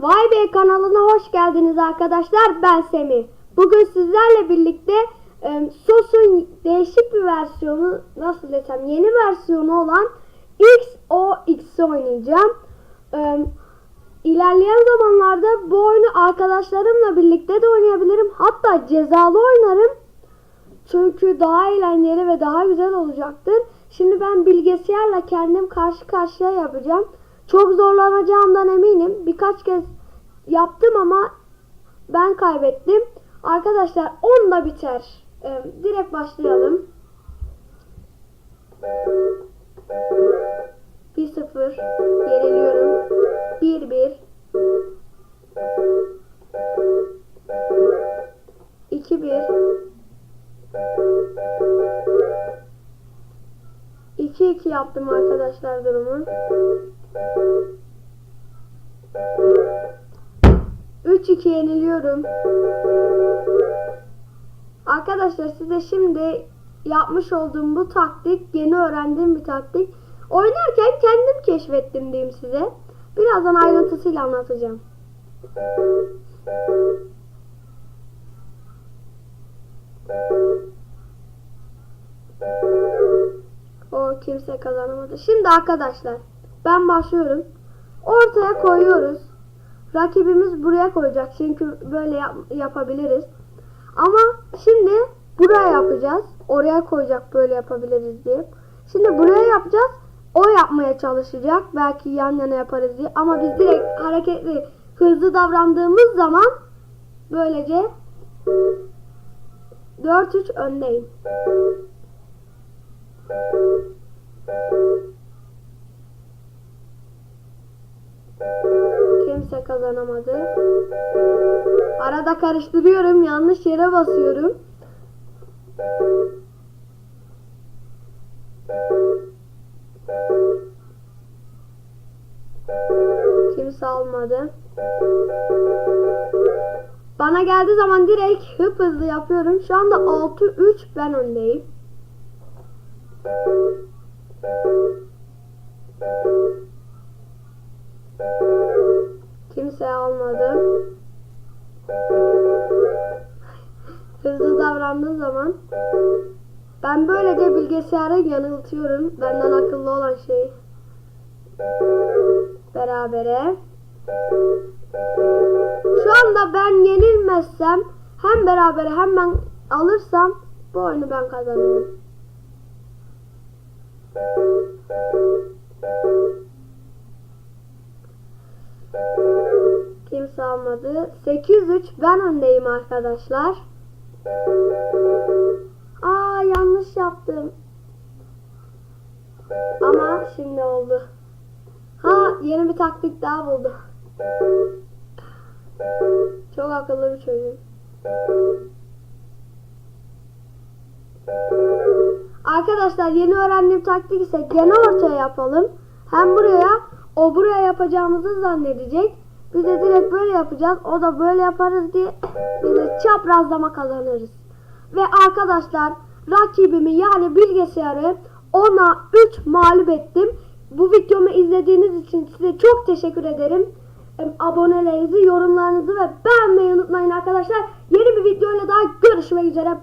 Vay be kanalına hoş geldiniz arkadaşlar. Ben Semih. Bugün sizlerle birlikte e, SOS'un değişik bir versiyonu, nasıl desem yeni versiyonu olan XOX'i oynayacağım. E, ilerleyen zamanlarda bu oyunu arkadaşlarımla birlikte de oynayabilirim. Hatta cezalı oynarım. Çünkü daha eğlenceli ve daha güzel olacaktır. Şimdi ben bilgisayarla kendim karşı karşıya yapacağım. Çok zorlanacağımdan eminim. Birkaç kez yaptım ama ben kaybettim. Arkadaşlar 10'da biter. Ee, direkt başlayalım. 1-0 yeniliyorum. 1-1 2-1 2-2 yaptım arkadaşlar durumu. 3-2 yeniliyorum. Arkadaşlar size şimdi yapmış olduğum bu taktik yeni öğrendiğim bir taktik. Oynarken kendim keşfettim diyeyim size. Birazdan ayrıntısıyla anlatacağım. O kimse kazanamadı. Şimdi arkadaşlar ben başlıyorum. Ortaya koyuyoruz. Rakibimiz buraya koyacak çünkü böyle yap- yapabiliriz. Ama şimdi buraya yapacağız. Oraya koyacak böyle yapabiliriz diye. Şimdi buraya yapacağız. O yapmaya çalışacak. Belki yan yana yaparız diye. Ama biz direkt hareketli hızlı davrandığımız zaman böylece 4-3 öndeyim. Kimse kazanamadı. Arada karıştırıyorum. Yanlış yere basıyorum. Kimse almadı. Bana geldiği zaman direkt hıp hızlı yapıyorum. Şu anda 6-3 ben öndeyim. Almadı. Hızlı davrandığım zaman ben böylece bilgisayarı yanıltıyorum. Benden akıllı olan şey. Berabere. Şu anda ben yenilmezsem hem berabere hem ben alırsam bu oyunu ben kazanırım. Kimse almadı. 8-3 ben öndeyim arkadaşlar. Aa yanlış yaptım. Ama şimdi oldu. Ha yeni bir taktik daha buldum. Çok akıllı bir çocuk. Arkadaşlar yeni öğrendiğim taktik ise gene ortaya yapalım. Hem buraya o buraya yapacağımızı zannedecek. Biz de direkt böyle yapacağız. O da böyle yaparız diye biz de çaprazlama kazanırız. Ve arkadaşlar rakibimi yani bilgisayarı 10'a 3 mağlup ettim. Bu videomu izlediğiniz için size çok teşekkür ederim. Abonelerinizi, yorumlarınızı ve beğenmeyi unutmayın arkadaşlar. Yeni bir videoyla daha görüşmek üzere.